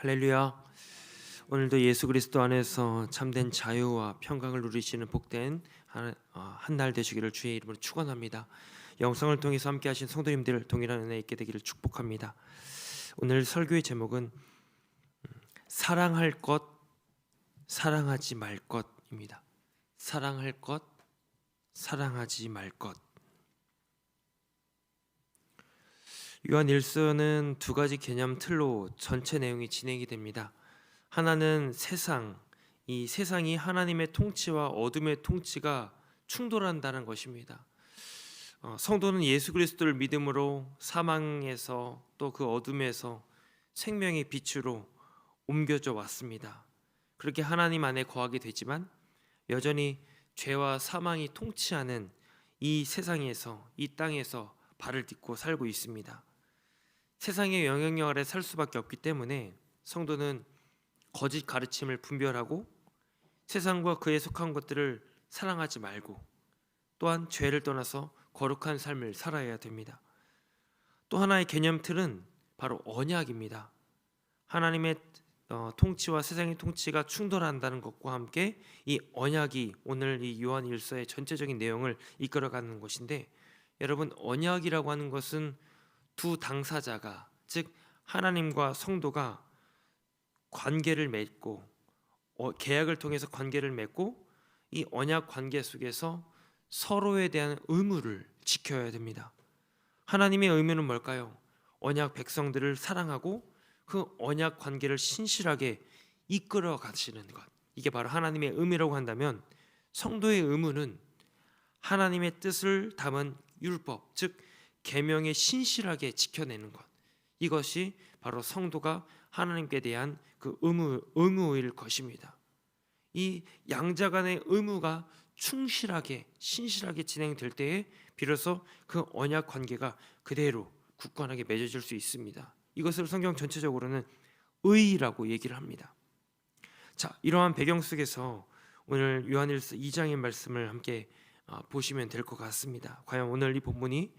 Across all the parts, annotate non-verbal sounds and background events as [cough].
할렐루야. 오늘도 예수 그리스도 안에서 참된 자유와 평강을 누리시는 복된 어, 한날 되시기를 주의 이름으로 축원합니다. 영상을 통해서 함께 하신 성도님들 동일한 은혜 있게 되기를 축복합니다. 오늘 설교의 제목은 음, 사랑할 것, 사랑하지 말 것입니다. 사랑할 것, 사랑하지 말 것. 요한 1서는 두 가지 개념 틀로 전체 내용이 진행이 됩니다. 하나는 세상, 이 세상이 하나님의 통치와 어둠의 통치가 충돌한다는 것입니다. 어, 성도는 예수 그리스도를 믿음으로 사망에서 또 그 어둠에서 생명의 빛으로 옮겨져 왔습니다. 그렇게 하나님 안에 거하게 되지만 여전히 죄와 사망이 통치하는 이 세상에서 이 땅에서 발을 딛고 살고 있습니다. 세상의 영향력 아래 살 수밖에 없기 때문에 성도는 거짓 가르침을 분별하고 세상과 그에 속한 것들을 사랑하지 말고 또한 죄를 떠나서 거룩한 삶을 살아야 됩니다. 또 하나의 개념 틀은 바로 언약입니다. 하나님의 어, 통치와 세상의 통치가 충돌한다는 것과 함께 이 언약이 오늘 이 요한 일서의 전체적인 내용을 이끌어가는 것인데 여러분 언약이라고 하는 것은 두 당사자가 즉 하나님과 성도가 관계를 맺고 어, 계약을 통해서 관계를 맺고 이 언약 관계 속에서 서로에 대한 의무를 지켜야 됩니다. 하나님의 의무는 뭘까요? 언약 백성들을 사랑하고 그 언약 관계를 신실하게 이끌어 가시는 것. 이게 바로 하나님의 의무라고 한다면 성도의 의무는 하나님의 뜻을 담은 율법, 즉 계명에 신실하게 지켜내는 것 이것이 바로 성도가 하나님께 대한 그 의무 의무일 것입니다. 이 양자 간의 의무가 충실하게 신실하게 진행될 때에 비로소 그 언약 관계가 그대로 굳건하게 맺어질 수 있습니다. 이것을 성경 전체적으로는 의라고 얘기를 합니다. 자, 이러한 배경 속에서 오늘 요한일서 2장의 말씀을 함께 어, 보시면 될 것 같습니다. 과연 오늘 이 본문이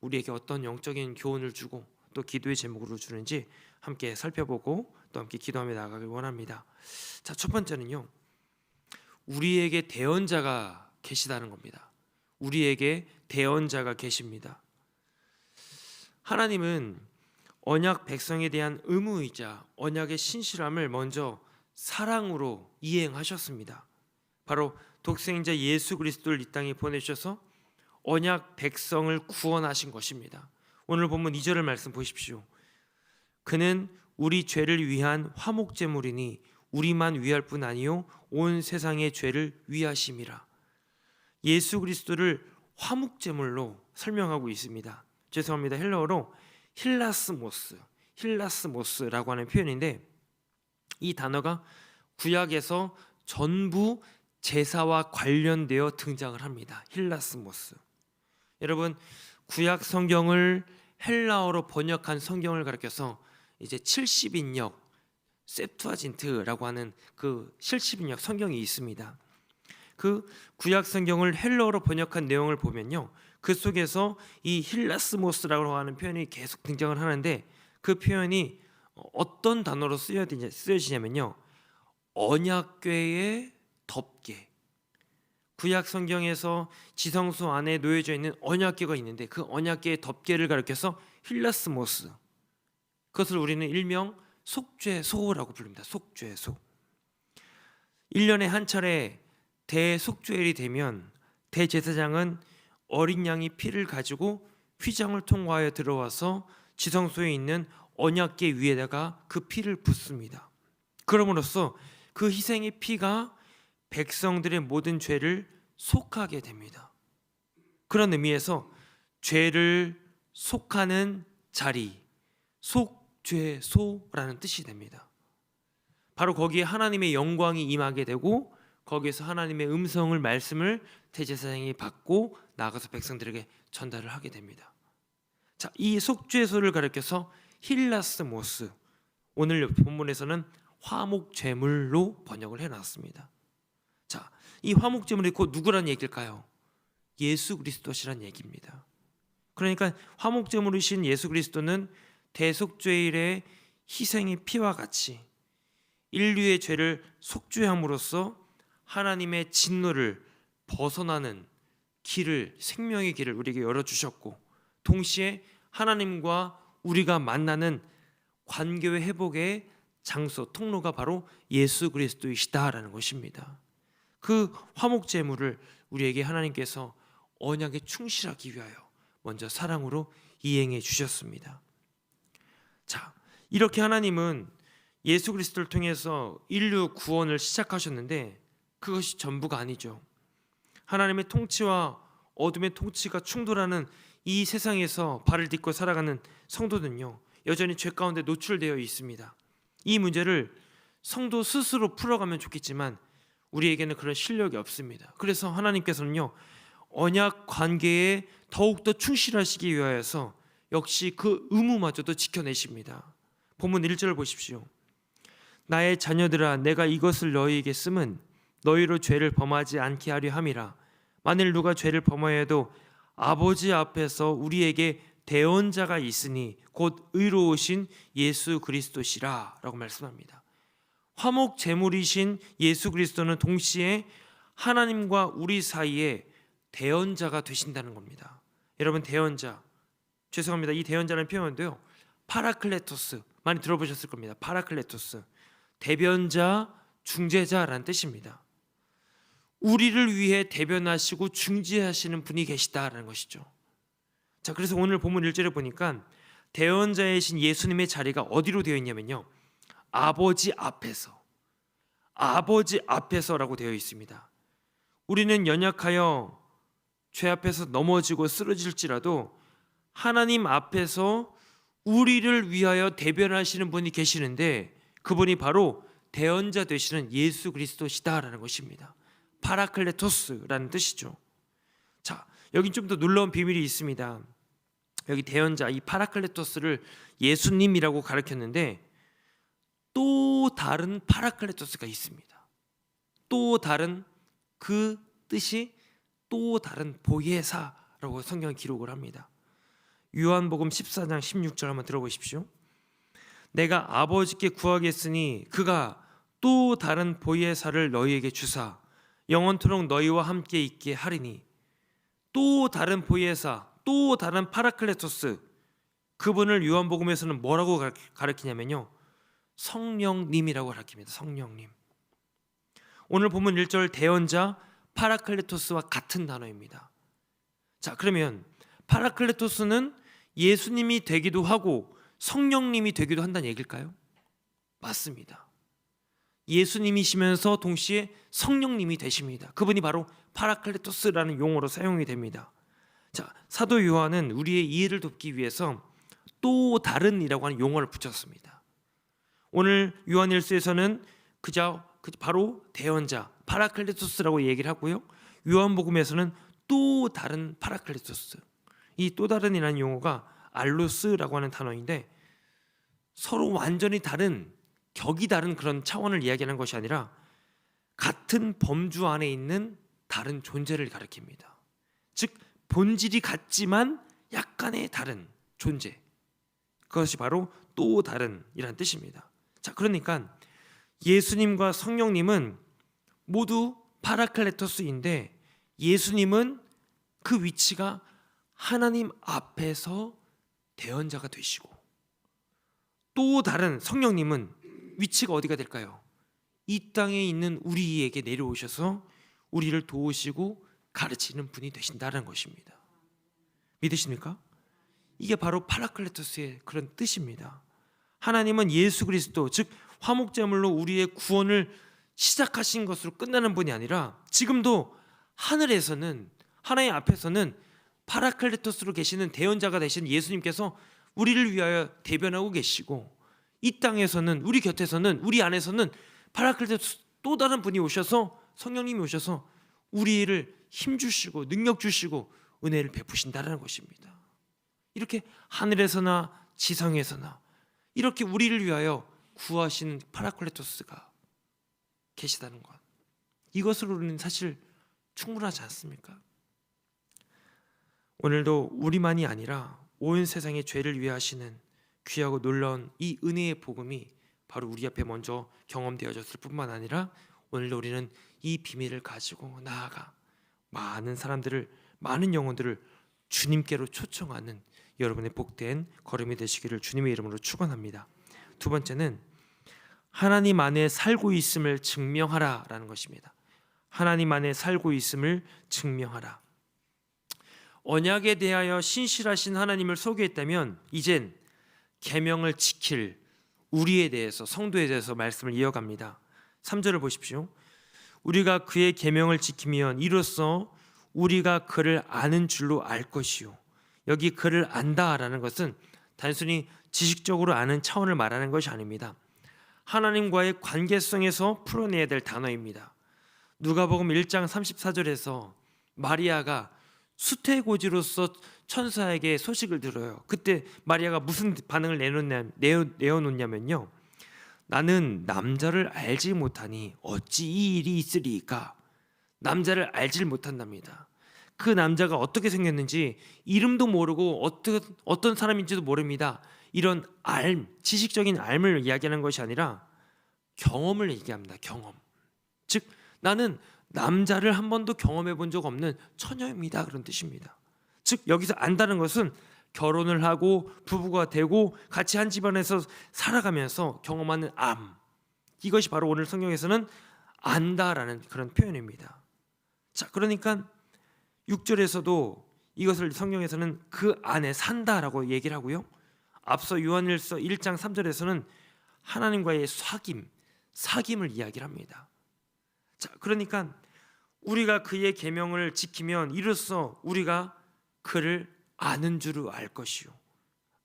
우리에게 어떤 영적인 교훈을 주고 또 기도의 제목으로 주는지 함께 살펴보고 또 함께 기도하며 나가길 원합니다. 자, 첫 번째는요. 우리에게 대언자가 계시다는 겁니다. 우리에게 대언자가 계십니다. 하나님은 언약 백성에 대한 의무이자 언약의 신실함을 먼저 사랑으로 이행하셨습니다. 바로 독생자 예수 그리스도를 이 땅에 보내셔서 언약 백성을 구원하신 것입니다. 오늘 본문 2절을 말씀 보십시오. 그는 우리 죄를 위한 화목 제물이니 우리만 위할 뿐 아니요 온 세상의 죄를 위하심이라. 예수 그리스도를 화목 제물로 설명하고 있습니다. 죄송합니다. 헬라어로 힐라스모스, 힐라스모스라고 하는 표현인데 이 단어가 구약에서 전부 제사와 관련되어 등장을 합니다. 힐라스모스. 여러분 구약 성경을 헬라어로 번역한 성경을 가르쳐서 이제 70인역 세프아진트라고 하는 그 70인역 성경이 있습니다. 그 구약 성경을 헬라어로 번역한 내용을 보면요. 그 속에서 이 힐라스모스라고 하는 표현이 계속 등장을 하는데 그 표현이 어떤 단어로 쓰여지냐면요. 언약궤의 덮개 구약 성경에서 지성소 안에 놓여져 있는 언약궤가 있는데 그 언약궤의 덮개를 가리켜서 힐라스모스 그것을 우리는 일명 속죄소라고 부릅니다. 속죄소. 1년에 한 차례 대속죄일이 되면 대제사장은 어린 양의 피를 가지고 휘장을 통과하여 들어와서 지성소에 있는 언약궤 위에다가 그 피를 붓습니다. 그럼으로써 그 희생의 피가 백성들의 모든 죄를 속하게 됩니다. 그런 의미에서 죄를 속하는 자리, 속죄소라는 뜻이 됩니다. 바로 거기에 하나님의 영광이 임하게 되고 거기에서 하나님의 음성을 말씀을 대제사장이 받고 나가서 백성들에게 전달을 하게 됩니다. 자, 이 속죄소를 가리켜서 힐라스모스 오늘 본문에서는 화목 제물로 번역을 해 놨습니다. 자, 이 화목제물이 곧 누구란 얘기일까요? 예수 그리스도시란 얘기입니다. 그러니까 화목제물이신 예수 그리스도는 대속죄일에 희생의 피와 같이 인류의 죄를 속죄함으로써 하나님의 진노를 벗어나는 길을 생명의 길을 우리에게 열어 주셨고 동시에 하나님과 우리가 만나는 관계의 회복의 장소 통로가 바로 예수 그리스도이시다라는 것입니다. 그 화목 제물을 우리에게 하나님께서 언약에 충실하기 위하여 먼저 사랑으로 이행해 주셨습니다. 자, 이렇게 하나님은 예수 그리스도를 통해서 인류 구원을 시작하셨는데 그것이 전부가 아니죠. 하나님의 통치와 어둠의 통치가 충돌하는 이 세상에서 발을 딛고 살아가는 성도는요 여전히 죄 가운데 노출되어 있습니다. 이 문제를 성도 스스로 풀어가면 좋겠지만 우리에게는 그런 실력이 없습니다. 그래서 하나님께서는요 언약 관계에 더욱 더 충실하시기 위하여서 역시 그 의무마저도 지켜내십니다. 본문 1절 보십시오. 나의 자녀들아 내가 이것을 너희에게 쓰면 너희로 죄를 범하지 않게 하려 함이라 만일 누가 죄를 범하여도 아버지 앞에서 우리에게 대언자가 있으니 곧 의로우신 예수 그리스도시라라고 말씀합니다. 화목 제물이신 예수 그리스도는 동시에 하나님과 우리 사이에 대언자가 되신다는 겁니다. 여러분 대언자 죄송합니다. 이 대언자라는 표현도요. 파라클레토스 많이 들어보셨을 겁니다. 파라클레토스 대변자 중재자라는 뜻입니다. 우리를 위해 대변하시고 중재하시는 분이 계시다라는 것이죠. 자, 그래서 오늘 본문 1절에 보니까 대언자이신 예수님의 자리가 어디로 되어 있냐면요. 아버지 앞에서 아버지 앞에서라고 되어 있습니다. 우리는 연약하여 죄 앞에서 넘어지고 쓰러질지라도 하나님 앞에서 우리를 위하여 대변하시는 분이 계시는데 그분이 바로 대언자 되시는 예수 그리스도시다라는 것입니다. 파라클레토스라는 뜻이죠. 자, 여기 좀 더 놀라운 비밀이 있습니다. 여기 대언자 이 파라클레토스를 예수님이라고 가르쳤는데 또 다른 파라클레토스가 있습니다. 또 다른 그 뜻이 또 다른 보혜사라고 성경 기록을 합니다. 요한복음 14장 16절 한번 들어보십시오. 내가 아버지께 구하겠으니 그가 또 다른 보혜사를 너희에게 주사 영원토록 너희와 함께 있게 하리니 또 다른 보혜사 또 다른 파라클레토스 그분을 요한복음에서는 뭐라고 가르치냐면요 성령님이라고 가르칩니다 성령님 오늘 본문 1절 대언자 파라클레토스와 같은 단어입니다 자 그러면 파라클레토스는 예수님이 되기도 하고 성령님이 되기도 한다는 얘기일까요? 맞습니다. 예수님이시면서 동시에 성령님이 되십니다. 그분이 바로 파라클레토스라는 용어로 사용이 됩니다. 자, 사도 요한은 우리의 이해를 돕기 위해서 또 다른이라고 하는 용어를 붙였습니다. 오늘 요한일서에서는 그저 바로 대언자 파라클레토스라고 얘기를 하고요. 요한복음에서는 또 다른 파라클레토스 이 또 다른이라는 용어가 알로스라고 하는 단어인데 서로 완전히 다른 격이 다른 그런 차원을 이야기하는 것이 아니라 같은 범주 안에 있는 다른 존재를 가리킵니다. 즉 본질이 같지만 약간의 다른 존재. 그것이 바로 또 다른이란 뜻입니다. 자, 그러니까 예수님과 성령님은 모두 파라클레토스인데 예수님은 그 위치가 하나님 앞에서 대언자가 되시고 또 다른 성령님은 위치가 어디가 될까요? 이 땅에 있는 우리에게 내려오셔서 우리를 도우시고 가르치는 분이 되신다는 것입니다. 믿으십니까? 이게 바로 파라클레토스의 그런 뜻입니다. 하나님은 예수 그리스도 즉 화목제물로 우리의 구원을 시작하신 것으로 끝나는 분이 아니라 지금도 하늘에서는 하나님 앞에서는 파라클레토스로 계시는 대언자가 되신 예수님께서 우리를 위하여 대변하고 계시고 이 땅에서는 우리 곁에서는 우리 안에서는 파라클레토스 또 다른 분이 오셔서 성령님이 오셔서 우리를 힘 주시고 능력 주시고 은혜를 베푸신다는 것입니다. 이렇게 하늘에서나 지상에서나 이렇게 우리를 위하여 구하신 파라클레토스가 계시다는 것. 이것으로는 사실 충분하지 않습니까? 오늘도 우리만이 아니라 온 세상의 죄를 위하시는 귀하고 놀라운 이 은혜의 복음이 바로 우리 앞에 먼저 경험되어졌을 뿐만 아니라 오늘도 우리는 이 비밀을 가지고 나아가 많은 사람들을 많은 영혼들을 주님께로 초청하는 여러분의 복된 걸음이 되시기를 주님의 이름으로 축원합니다. 두 번째는 하나님 안에 살고 있음을 증명하라라는 것입니다. 하나님 안에 살고 있음을 증명하라. 언약에 대하여 신실하신 하나님을 소개했다면 이젠 계명을 지킬 우리에 대해서 성도에 대해서 말씀을 이어갑니다. 3절을 보십시오. 우리가 그의 계명을 지키면 이로써 우리가 그를 아는 줄로 알 것이요. 여기 그를 안다라는 것은 단순히 지식적으로 아는 차원을 말하는 것이 아닙니다. 하나님과의 관계성에서 풀어내야 될 단어입니다. 누가복음 1장 34절에서 마리아가 수태고지로서 천사에게 소식을 들어요. 그때 마리아가 무슨 반응을 내놓냐, 내어, 내어놓냐면요. 나는 남자를 알지 못하니 어찌 이 일이 있으리까? 남자를 알질 못한답니다. 그 남자가 어떻게 생겼는지 이름도 모르고 어떤 어떤 사람인지도 모릅니다. 이런 알, 지식적인 알을 이야기하는 것이 아니라 경험을 얘기합니다. 경험. 즉 나는 남자를 한 번도 경험해 본 적 없는 처녀입니다. 그런 뜻입니다. 즉 여기서 안다는 것은 결혼을 하고 부부가 되고 같이 한 집안에서 살아가면서 경험하는 암. 이것이 바로 오늘 성경에서는 안다라는 그런 표현입니다. 자, 그러니까 6절에서도 이것을 성경에서는 그 안에 산다라고 얘기를 하고요. 앞서 요한일서 1장 3절에서는 하나님과의 사귐, 사귐을 이야기를 합니다. 자, 그러니까 우리가 그의 계명을 지키면 이로써 우리가 그를 아는 줄을 알 것이요.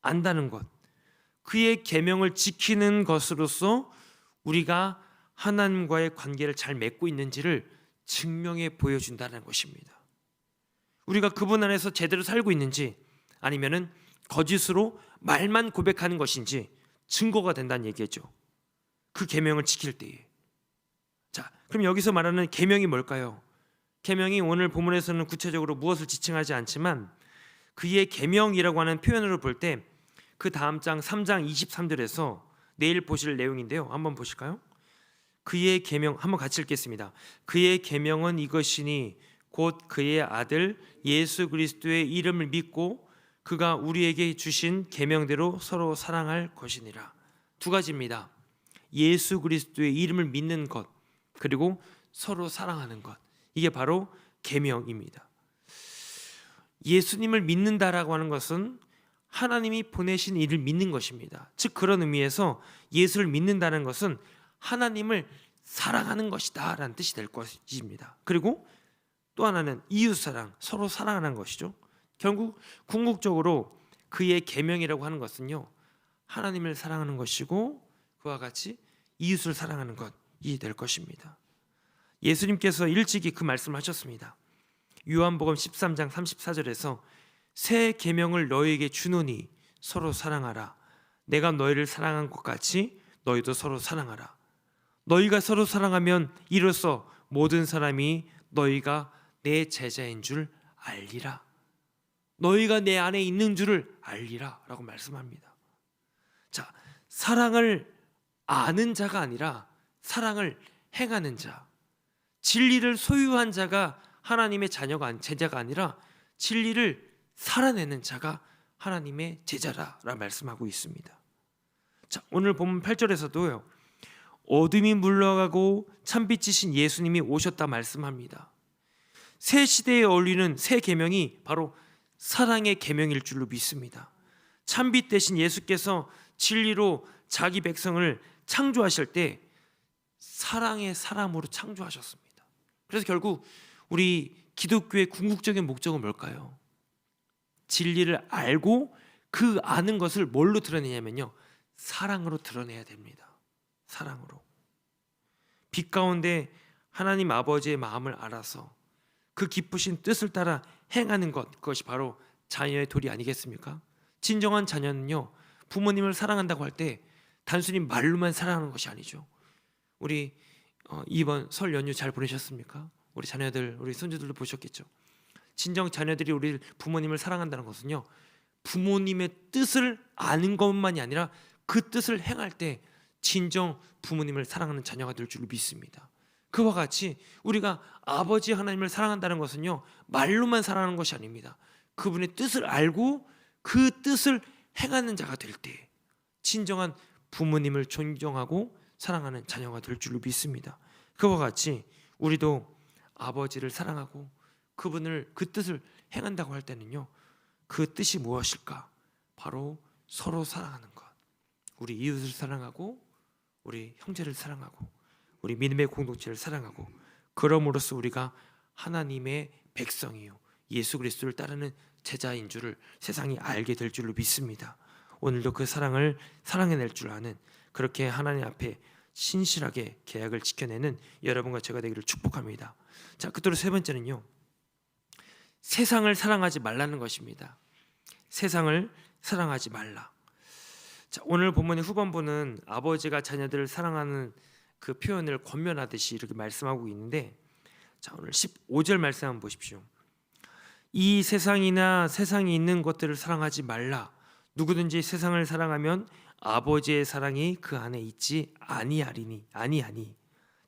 안다는 것. 그의 계명을 지키는 것으로서 우리가 하나님과의 관계를 잘 맺고 있는지를 증명해 보여준다는 것입니다. 우리가 그분 안에서 제대로 살고 있는지 아니면은 거짓으로 말만 고백하는 것인지 증거가 된다는 얘기죠. 그 계명을 지킬 때에. 자, 그럼 여기서 말하는 계명이 뭘까요? 계명이 오늘 본문에서는 구체적으로 무엇을 지칭하지 않지만 그의 계명이라고 하는 표현으로 볼 때 그 다음 장 3장 23절에서 내일 보실 내용인데요. 한번 보실까요? 그의 계명 한번 같이 읽겠습니다. 그의 계명은 이것이니 곧 그의 아들 예수 그리스도의 이름을 믿고 그가 우리에게 주신 계명대로 서로 사랑할 것이니라. 두 가지입니다. 예수 그리스도의 이름을 믿는 것 그리고 서로 사랑하는 것. 이게 바로 계명입니다. 예수님을 믿는다라고 하는 것은 하나님이 보내신 이를 믿는 것입니다. 즉 그런 의미에서 예수를 믿는다는 것은 하나님을 사랑하는 것이다라는 뜻이 될 것입니다. 그리고 또 하나는 이웃 사랑, 서로 사랑하는 것이죠. 결국 궁극적으로 그의 계명이라고 하는 것은요. 하나님을 사랑하는 것이고 그와 같이 이웃을 사랑하는 것이 될 것입니다. 예수님께서 일찍이 그 말씀을 하셨습니다. 요한복음 13장 34절에서 새 계명을 너희에게 주노니 서로 사랑하라. 내가 너희를 사랑한 것 같이 너희도 서로 사랑하라. 너희가 서로 사랑하면 이로써 모든 사람이 너희가 내 제자인 줄 알리라. 너희가 내 안에 있는 줄을 알리라라고 말씀합니다. 자, 사랑을 아는 자가 아니라 사랑을 행하는 자. 진리를 소유한 자가 하나님의 자녀가 제자가 아니라 진리를 살아내는 자가 하나님의 제자라라 말씀하고 있습니다. 자, 오늘 본문 8절에서도요. 어둠이 물러가고 참빛이신 예수님이 오셨다 말씀합니다. 새 시대에 어울리는 새 계명이 바로 사랑의 계명일 줄로 믿습니다. 참빛 대신 예수께서 진리로 자기 백성을 창조하실 때 사랑의 사람으로 창조하셨습니다. 그래서 결국 우리 기독교의 궁극적인 목적은 뭘까요? 진리를 알고 그 아는 것을 뭘로 드러내냐면요. 사랑으로 드러내야 됩니다. 사랑으로. 빛 가운데 하나님 아버지의 마음을 알아서 그 기쁘신 뜻을 따라 행하는 것 그것이 바로 자녀의 도리 아니겠습니까? 진정한 자녀는요. 부모님을 사랑한다고 할 때 단순히 말로만 사랑하는 것이 아니죠. 우리 어, 이번 설 연휴 잘 보내셨습니까? 우리 자녀들, 우리 손주들도 보셨겠죠. 진정 자녀들이 우리 부모님을 사랑한다는 것은요. 부모님의 뜻을 아는 것만이 아니라 그 뜻을 행할 때 진정 부모님을 사랑하는 자녀가 될 줄로 믿습니다. 그와 같이 우리가 아버지 하나님을 사랑한다는 것은요 말로만 사랑하는 것이 아닙니다. 그분의 뜻을 알고 그 뜻을 행하는 자가 될 때 진정한 부모님을 존경하고 사랑하는 자녀가 될 줄로 믿습니다. 그와 같이 우리도 아버지를 사랑하고 그분을 그 뜻을 행한다고 할 때는요 그 뜻이 무엇일까? 바로 서로 사랑하는 것. 우리 이웃을 사랑하고 우리 형제를 사랑하고 우리 믿음의 공동체를 사랑하고 그럼으로써 우리가 하나님의 백성이요 예수 그리스도를 따르는 제자인 줄을 세상이 알게 될 줄로 믿습니다. 오늘도 그 사랑을 사랑해낼 줄 아는 그렇게 하나님 앞에 신실하게 계약을 지켜내는 여러분과 제가 되기를 축복합니다. 자, 끝으로 세 번째는요. 세상을 사랑하지 말라는 것입니다. 세상을 사랑하지 말라. 자, 오늘 본문의 후반부는 아버지가 자녀들을 사랑하는 그 표현을 권면하듯이 이렇게 말씀하고 있는데 자, 오늘 15절 말씀 한번 보십시오. 이 세상이나 세상에 있는 것들을 사랑하지 말라. 누구든지 세상을 사랑하면 아버지의 사랑이 그 안에 있지 아니하리니 아니하니.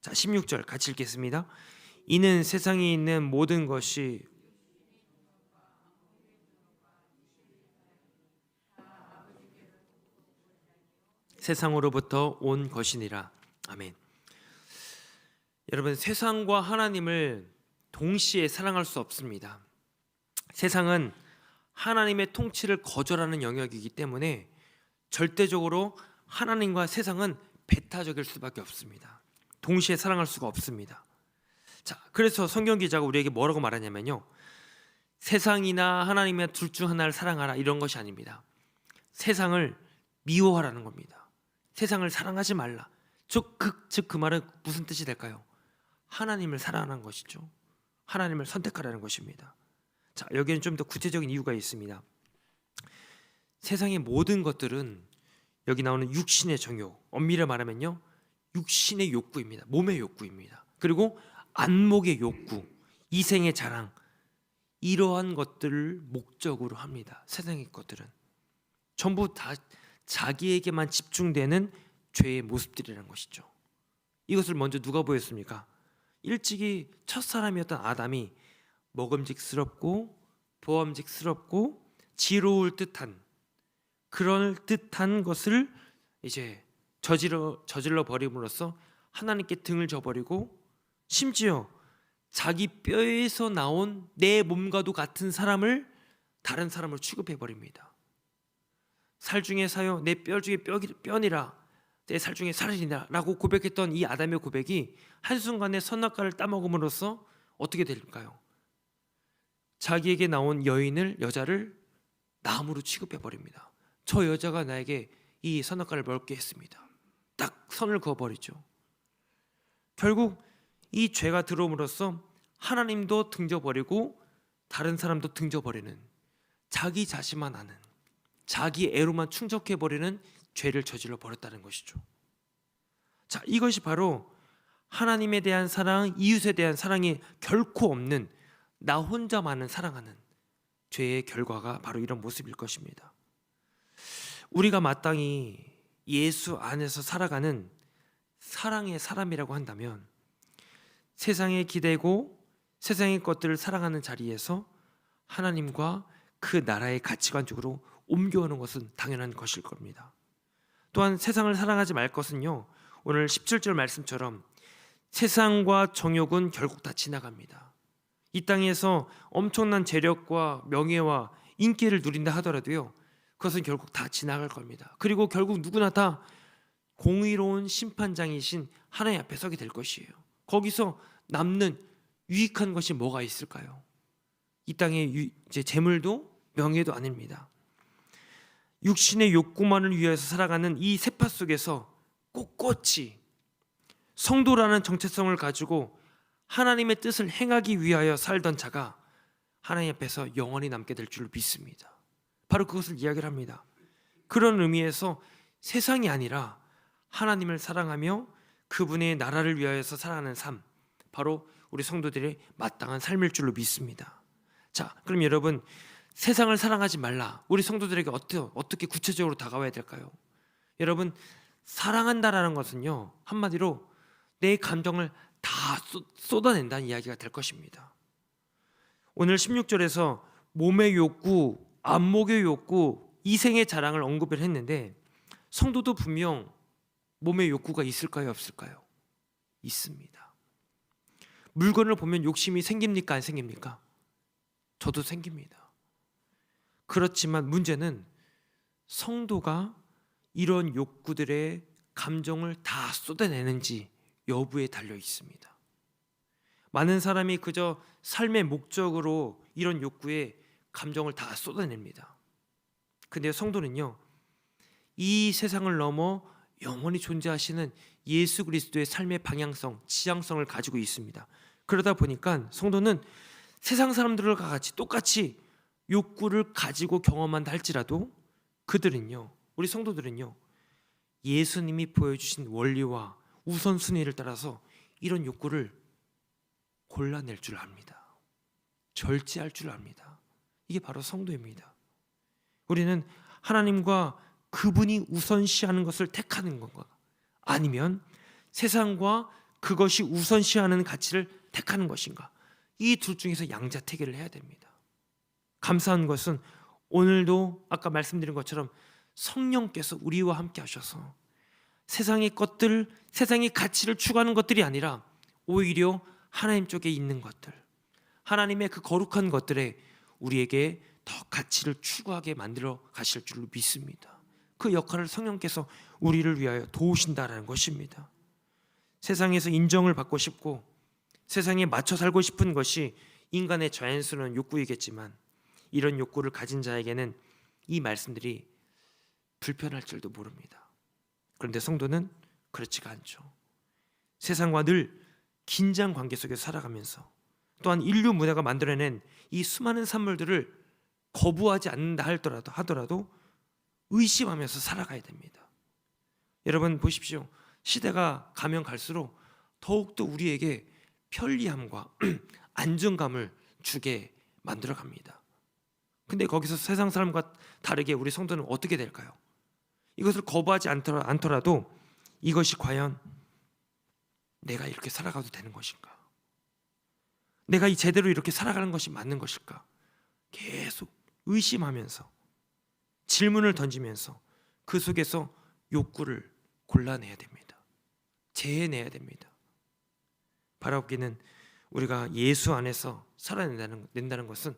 자, 16절 같이 읽겠습니다. 이는 세상에 있는 모든 것이 세상으로부터 온 것이니라. 아멘. 여러분 세상과 하나님을 동시에 사랑할 수 없습니다. 세상은 하나님의 통치를 거절하는 영역이기 때문에 절대적으로 하나님과 세상은 배타적일 수밖에 없습니다. 동시에 사랑할 수가 없습니다. 자, 그래서 성경 기자가 우리에게 뭐라고 말하냐면요. 세상이나 하나님의 둘 중 하나를 사랑하라 이런 것이 아닙니다. 세상을 미워하라는 겁니다. 세상을 사랑하지 말라. 즉그 즉그 말은 무슨 뜻이 될까요? 하나님을 사랑하는 것이죠. 하나님을 선택하라는 것입니다. 자, 여기는 좀 더 구체적인 이유가 있습니다. 세상의 모든 것들은 여기 나오는 육신의 정욕, 엄밀히 말하면요. 육신의 욕구입니다. 몸의 욕구입니다. 그리고 안목의 욕구, 이생의 자랑 이러한 것들을 목적으로 합니다. 세상의 것들은 전부 다 자기에게만 집중되는 죄의 모습들이라는 것이죠. 이것을 먼저 누가 보였습니까? 일찍이 첫 사람이었던 아담이 먹음직스럽고 보험직스럽고 지로울 듯한 그럴 듯한 것을 이제 저질러 저질러 버림으로써 하나님께 등을 져버리고 심지어 자기 뼈에서 나온 내 몸과도 같은 사람을 다른 사람을 취급해 버립니다. 살 중에 사요 내 뼈 중에 뼈, 뼈니라 내 살 중에 살이니라라고 고백했던 이 아담의 고백이 한순간에 선악과를 따먹음으로써 어떻게 될까요? 자기에게 나온 여인을 여자를 남으로 취급해 버립니다. 저 여자가 나에게 이 선악과를 먹게 했습니다. 딱 선을 그어 버리죠. 결국 이 죄가 들어옴으로써 하나님도 등져 버리고 다른 사람도 등져 버리는 자기 자신만 아는 자기 애로만 충족해 버리는 죄를 저질러 버렸다는 것이죠. 자, 이것이 바로 하나님에 대한 사랑, 이웃에 대한 사랑이 결코 없는 나 혼자만을 사랑하는 죄의 결과가 바로 이런 모습일 것입니다. 우리가 마땅히 예수 안에서 살아가는 사랑의 사람이라고 한다면 세상에 기대고 세상의 것들을 사랑하는 자리에서 하나님과 그 나라의 가치관 쪽으로 옮겨오는 것은 당연한 것일 겁니다. 또한 세상을 사랑하지 말 것은요. 오늘 17절 말씀처럼 세상과 정욕은 결국 다 지나갑니다. 이 땅에서 엄청난 재력과 명예와 인기를 누린다 하더라도요. 그것은 결국 다 지나갈 겁니다. 그리고 결국 누구나 다 공의로운 심판장이신 하나님 앞에 서게 될 것이에요. 거기서 남는 유익한 것이 뭐가 있을까요? 이 땅의 유, 이제 재물도 명예도 아닙니다. 육신의 욕구만을 위해서 살아가는 이 세파 속에서 꼿꼿이 성도라는 정체성을 가지고 하나님의 뜻을 행하기 위하여 살던 자가 하나님 앞에서 영원히 남게 될 줄 믿습니다. 바로 그것을 이야기를 합니다. 그런 의미에서 세상이 아니라 하나님을 사랑하며 그분의 나라를 위하여서 살아가는 삶, 바로 우리 성도들의 마땅한 삶일 줄로 믿습니다. 자, 그럼 여러분 세상을 사랑하지 말라. 우리 성도들에게 어떻게 어떻게 구체적으로 다가와야 될까요? 여러분 사랑한다라는 것은요 한마디로 내 감정을 다 쏟- 쏟아낸다는 이야기가 될 것입니다. 오늘 16절에서 몸의 욕구, 안목의 욕구, 이생의 자랑을 언급을 했는데 성도도 분명 몸의 욕구가 있을까요, 없을까요? 있습니다. 물건을 보면 욕심이 생깁니까, 안 생깁니까? 저도 생깁니다. 그렇지만 문제는 성도가 이런 욕구들의 감정을 다 쏟아내는지 여부에 달려 있습니다. 많은 사람이 그저 삶의 목적으로 이런 욕구에 감정을 다 쏟아냅니다. 근데 성도는요, 이 세상을 넘어 영원히 존재하시는 예수 그리스도의 삶의 방향성, 지향성을 가지고 있습니다. 그러다 보니까 성도는 세상 사람들과 같이 똑같이 욕구를 가지고 경험한다 할지라도 그들은요, 우리 성도들은요, 예수님이 보여주신 원리와 우선순위를 따라서 이런 욕구를 골라낼 줄 압니다. 절제할 줄 압니다. 이게 바로 성도입니다. 우리는 하나님과 그분이 우선시하는 것을 택하는 건가? 아니면 세상과 그것이 우선시하는 가치를 택하는 것인가? 이 둘 중에서 양자택일을 해야 됩니다. 감사한 것은 오늘도 아까 말씀드린 것처럼 성령께서 우리와 함께 하셔서 세상의 것들, 세상의 가치를 추구하는 것들이 아니라 오히려 하나님 쪽에 있는 것들, 하나님의 그 거룩한 것들에 우리에게 더 가치를 추구하게 만들어 가실 줄로 믿습니다. 그 역할을 성령께서 우리를 위하여 도우신다라는 것입니다. 세상에서 인정을 받고 싶고 세상에 맞춰 살고 싶은 것이 인간의 자연스러운 욕구이겠지만 이런 욕구를 가진 자에게는 이 말씀들이 불편할 줄도 모릅니다. 그런데 성도는 그렇지가 않죠. 세상과 늘 긴장 관계 속에 살아가면서 또한 인류 문화가 만들어낸 이 수많은 산물들을 거부하지 않는다 하더라도 하더라도 의심하면서 살아가야 됩니다. 여러분 보십시오. 시대가 가면 갈수록 더욱더 우리에게 편리함과 [clears throat] 안정감을 주게 만들어 갑니다. 근데 거기서 세상 사람과 다르게 우리 성도는 어떻게 될까요? 이것을 거부하지 않더라, 않더라도 이것이 과연 내가 이렇게 살아가도 되는 것인가? 내가 이 제대로 이렇게 살아가는 것이 맞는 것일까? 계속 의심하면서 질문을 던지면서 그 속에서 욕구를 골라내야 됩니다. 재해내야 됩니다. 바라옵기는 우리가 예수 안에서 살아낸다는 낸다는 것은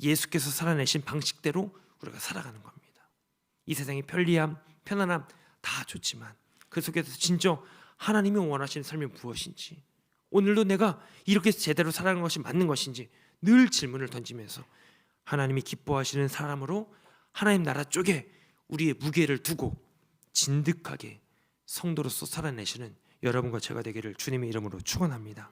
예수께서 살아내신 방식대로 우리가 살아가는 겁니다. 이 세상의 편리함, 편안함 다 좋지만 그 속에서 진짜 하나님이 원하시는 삶이 무엇인지 오늘도 내가 이렇게 제대로 살아가는 것이 맞는 것인지 늘 질문을 던지면서 하나님이 기뻐하시는 사람으로 하나님 나라 쪽에 우리의 무게를 두고 진득하게 성도로서 살아내시는 여러분과 제가 되기를 주님의 이름으로 축원합니다.